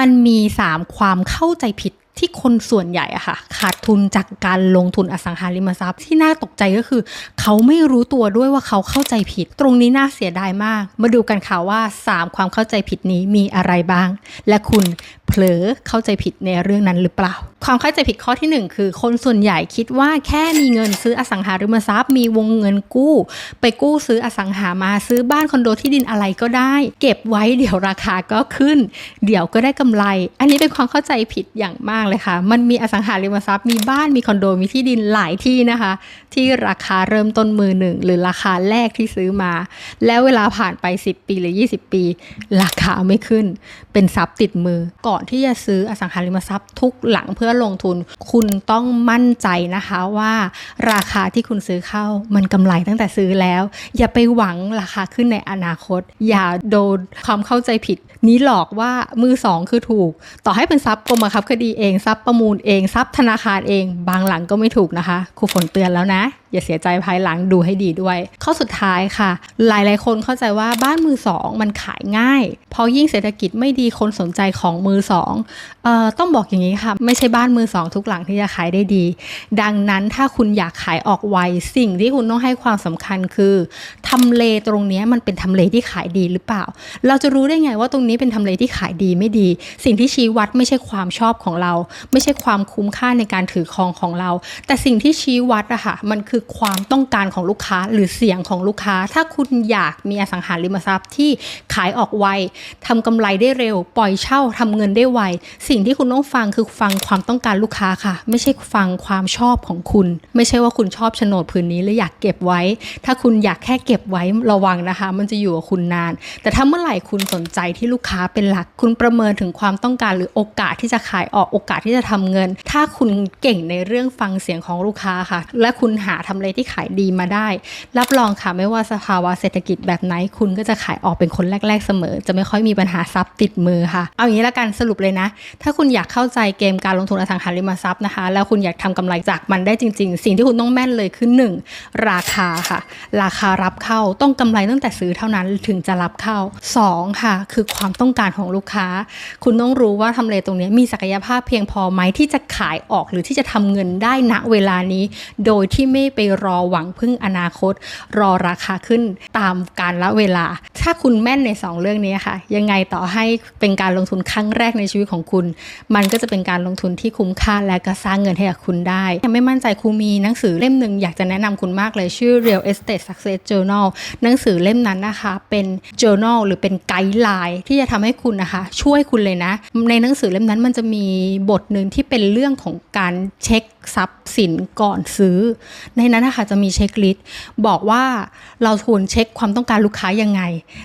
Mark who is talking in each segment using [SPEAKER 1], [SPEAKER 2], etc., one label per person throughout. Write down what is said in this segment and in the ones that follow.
[SPEAKER 1] มันมี 3 ความเข้าใจผิดที่คนส่วนใหญ่อะค่ะ ขาดทุนจากการลงทุนอสังหาริมทรัพย์ที่น่าตกใจก็คือ เขาไม่รู้ตัวด้วยว่าเขาเข้าใจผิด ตรงนี้น่าเสียดายมาก มาดูกันค่ะว่า 3 ความเข้าใจผิดนี้มีอะไรบ้าง และคุณ เผลอเข้าใจผิดในเรื่องนั้นหรือเปล่า ความเข้าใจผิดข้อที่ 1 คือ คนส่วนใหญ่คิดว่าแค่มีเงินซื้ออสังหาริมทรัพย์ มีวงเงินกู้ ไปกู้ซื้ออสังหามาซื้อบ้านคอนโดที่ดินอะไรก็ได้ เก็บไว้เดี๋ยวราคาก็ขึ้น เดี๋ยวก็ได้กำไร อันนี้เป็นความเข้าใจผิดอย่างมากเลยค่ะ มันมีอสังหาริมทรัพย์มีบ้านมีคอนโดมีที่ดินหลายที่นะคะ ที่ราคาเริ่มต้นมือหนึ่งหรือราคาแรกที่ซื้อมา แล้วเวลาผ่านไป 10 ปีหรือ 20 ปี ราคาไม่ขึ้น เป็นทรัพย์ติดมือก่อนที่จะซื้ออสังหาริมทรัพย์ทุกหลังเพื่อลงทุน คุณต้องมั่นใจนะคะว่าราคาที่คุณซื้อเข้ามันกำไรตั้งแต่ซื้อแล้ว อย่าไปหวังราคาขึ้นในอนาคต อย่าโดนความเข้าใจผิดนี้หลอกว่ามือสองคือถูก ต่อให้เป็นทรัพย์กรมบังคับคดีเองทรัพย์ประมูลเองทรัพย์ธนาคารเอง บางหลังก็ไม่ถูกนะคะครูฝนเตือนแล้วนะ อย่าเสียใจภายหลังดูให้ดีด้วย ข้อสุดท้ายค่ะ หลายๆ คนเข้าใจว่าบ้านมือสองมันขายง่ายพราะยิ่งเศรษฐกิจไม่ดีคนสนใจของมือสองออต้องบอกอย่างนี้ค่ะ ไม่ใช่บ้านมือสองทุกหลังที่จะขายได้ดี ดังนั้นถ้าคุณอยากขายออกไวสิ่งที่คุณต้องให้ความสำคัญคือทำเลตรงนี้มันเป็นทำเลที่ขายดีหรือเปล่า เราจะรู้ได้ไงว่าตรงนี้เป็นทำเลที่ขายดีไม่ดี สิ่งที่ชี้วัดไม่ใช่ความชอบของเรา ไม่ใช่ความคุ้มค่าในการถือครองของเรา แต่สิ่งที่ชี้วัดอะค่ะมันคือความต้องการของลูกค้าหรือเสียงของลูกค้า ถ้าคุณอยากมีอสังหาริมทรัพย์ที่ขายออกไวทำกำไรได้เร็ว ปล่อยเช่าทำเงินได้ไว สิ่งที่คุณต้องฟังคือฟังความต้องการลูกค้าค่ะ ไม่ใช่ฟังความชอบของคุณ ไม่ใช่ว่าคุณชอบโฉนดผืนนี้แล้วอยากเก็บไว้ ถ้าคุณอยากแค่เก็บไว้ระวังนะคะ มันจะอยู่กับคุณนาน แต่ถ้าเมื่อไหร่คุณสนใจที่ลูกค้าเป็นหลัก คุณประเมินถึงความต้องการหรือโอกาสที่จะขายออกโอกาสที่จะทำเงิน ถ้าคุณเก่งในเรื่องฟังเสียงของลูกค้าค่ะ และคุณหาทำเลที่ขายดีมาได้ รับรองค่ะไม่ว่าสภาวะเศรษฐกิจแบบไหนคุณก็จะขายออกเป็นคนแรก ๆเสมอ จะไม่ค่อยมีปัญหาทรัพย์ติดมือค่ะ เอาอย่างนี้ละกันสรุปเลยนะ ถ้าคุณอยากเข้าใจเกมการลงทุนอสังหาริมทรัพย์นะคะ แล้วคุณอยากทำกำไรจากมันได้จริง ๆ สิ่งที่คุณต้องแม่นเลยคือ 1. ราคาค่ะ ราคารับเข้าต้องกำไรตั้งแต่ซื้อเท่านั้นถึงจะรับเข้า 2. ค่ะ คือความต้องการของลูกค้า คุณต้องรู้ว่าทำเลตรงนี้มีศักยภาพเพียงพอไหมที่จะขายออกหรือที่จะทำเงินได้ณเวลานี้ โดยที่ไม่ไปรอหวังพึ่งอนาคต รอราคาขึ้นตามการละเวลา ถ้าคุณแม่นใน 2 เรื่องนี้ค่ะ ยังไงต่อให้เป็นการลงทุนครั้งแรกในชีวิตของคุณ มันก็จะเป็นการลงทุนที่คุ้มค่าและก็สร้างเงินให้กับคุณได้ยังไม่มั่นใจครูมีหนังสือเล่มหนึ่งอยากจะแนะนำคุณมากเลยชื่อ Real Estate Success Journal หนังสือเล่มนั้นนะคะเป็น journal หรือเป็นไกด์ไลน์ที่จะทำให้คุณนะคะ ช่วยคุณเลยนะ ในหนังสือเล่มนั้นมันจะมีบทหนึ่งที่เป็นเรื่องของการเช็คทรัพย์สินก่อนซื้อ ในนั้นนะคะจะมีเช็คลิสต์บอกว่าเราควรเช็คความต้องการลูกค้ายังไง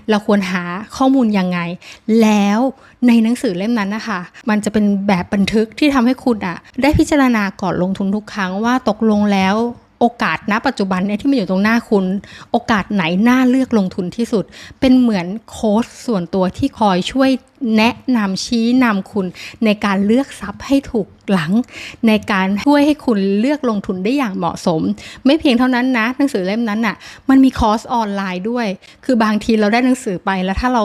[SPEAKER 1] เราควรหาข้อมูลยังไง แล้วในหนังสือเล่มนั้นนะคะมันจะเป็นแบบบันทึกที่ทำให้คุณอะได้พิจารณาก่อนลงทุนทุกครั้งว่าตกลงแล้ว อกาสณปัจจุบันเนี่ยที่มันอยู่ตรงหน้าคุณ โอกาสไหนน่าเลือกลงทุนที่สุด เป็นเหมือนโค้ชส่วนตัวที่คอยช่วยแนะนำชี้นำคุณในการเลือกทรัพย์ให้ถูกหลัง ในการช่วยให้คุณเลือกลงทุนได้อย่างเหมาะสม ไม่เพียงเท่านั้นนะหนังสือเล่มนั้นน่ะมันมีคอร์สออนไลน์ด้วย คือบางทีเราได้หนังสือไปแล้วถ้าเรา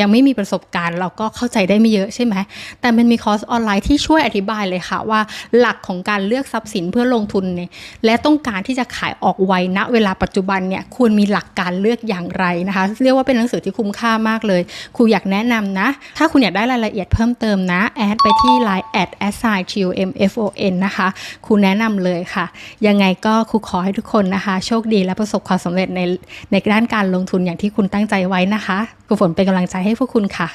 [SPEAKER 1] ยังไม่มีประสบการณ์ เราก็เข้าใจได้ไม่เยอะใช่ไหม แต่มันมีคอร์สออนไลน์ที่ช่วยอธิบายเลยค่ะว่าหลักของการเลือกทรัพย์สินเพื่อลงทุนเนี่ยและต้องการที่จะขายออกไวณเวลาปัจจุบันเนี่ยควรมีหลักการเลือกอย่างไรนะคะ เรียกว่าเป็นหนังสือที่คุ้มค่ามากเลยครูอยากแนะนำนะ ถ้าคุณอยากได้รายละเอียดเพิ่มเติมนะแอดไปที่ Line แอด assign tumfon นะคะครูแนะนำเลยค่ะ ยังไงก็ครูขอให้ทุกคนนะคะ โชคดีและประสบความสำเร็จในในด้านการลงทุนอย่างที่คุณตั้งใจไว้นะคะครูฝนเป็นกำลังใจให้พวกคุณค่ะ